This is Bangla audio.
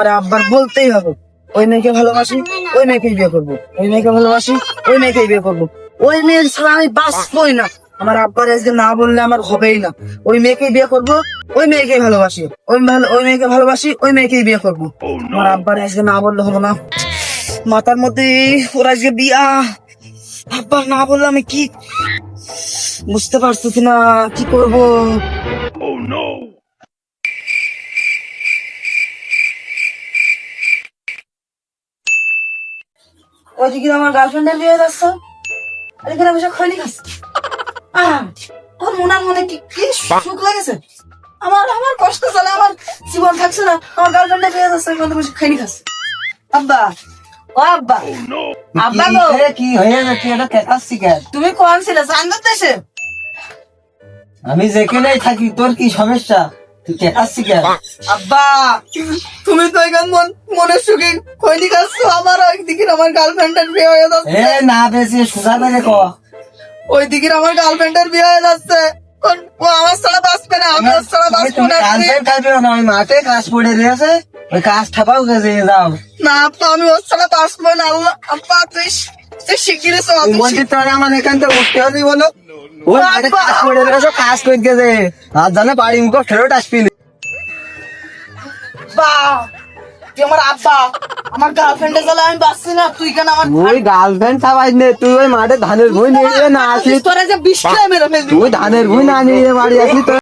আর আব্বার বলতেই হবে। ওই মেয়েকে ভালোবাসি, ওই মেয়েকেই বিয়ে করব। ওই মেয়েকে ভালোবাসি, ওই মেয়েকেই বিয়ে করব। ওই মেয়ের ছাড়া আমি বাঁচবই না। আমার আব্বার আজকে না বললে আমার হবেই না। ওই মেয়েকেই বিয়ে করব, ওই মেয়েকেই ভালোবাসি। ওই ওই মেয়েকে ভালোবাসি, ওই মেয়েকেই বিয়ে করব। আমার আব্বার আজকে না বললে হবে না। মাথার মধ্যে ওর আজকে বিয়া। আব্বার না বললে আমি কি বুঝতে পারতেছি না, কি করব? ওইদিকে আমার গার্লফ্রেন্ডের বিয়ে যাচ্ছে? আর এখানে বসে খৈনি খাচ্ছে। মনে কি কি সুখ লাগেছে? আমার আমার কষ্ট চলে আমার জীবন থাকছে না। আমার যাচ্ছে এখানে বসে খৈনি খাচ্ছে। আব্বা ও আব্বা। আব্বা গো। কি হয়ে গেছে? এটা কেটাচ্ছি কেন তুমি কোন ছিলে? চান্দার দেশে? আমি যেখানেই থাকি তোর কি সমস্যা? তুই কেটাচ্ছি কেন? আব্বা তুমি তো এখান মন মনের সুখে খৈনি খাচ্ছ আমার ওইদিকে আমার গার্লফ্রেন্ডের বিয়ে হয়ে এ না বেশি সোজা করে ক। ওইদিকে আমার গার্লফ্রেন্ডের বিয়ে হয়ে যাচ্ছে। ও আমার ছাড়া বাঁচবে না আমি ওর তুমি- বাঁচবো না গার্লফ্রেন্ড না ওই মাঠে কাজ পড়ে রয়েছে ওই কাজ ঠাপাও গেছে যাও। না আপা আমি ওর ছাড়া বাঁচবো না আল্লাহ আপা তুই তুই শিগগিরি চল তুই বলছিস তোর আমার এখান থেকে উঠতে হবে বলো। ওই মাঠে কাজ পড়ে রয়েছে কাজ করে গেছে আর জানে বাড়ি মুখ ফেরত আসবি বা তুই আমার আব্বা আমার গার্লফ্রেন্ডের জ্বালা আমি বাঁচছি না তুই কেন আমার ওই গার্লফ্রেন্ড থাকাই নে তুই ওই মাঠে ধানের ভুই নিয়ে না আসিস। তোরা যে বিষ মেরে ফেলবি তুই ধানের ভুই না নিয়ে বাড়ি আসিস তোর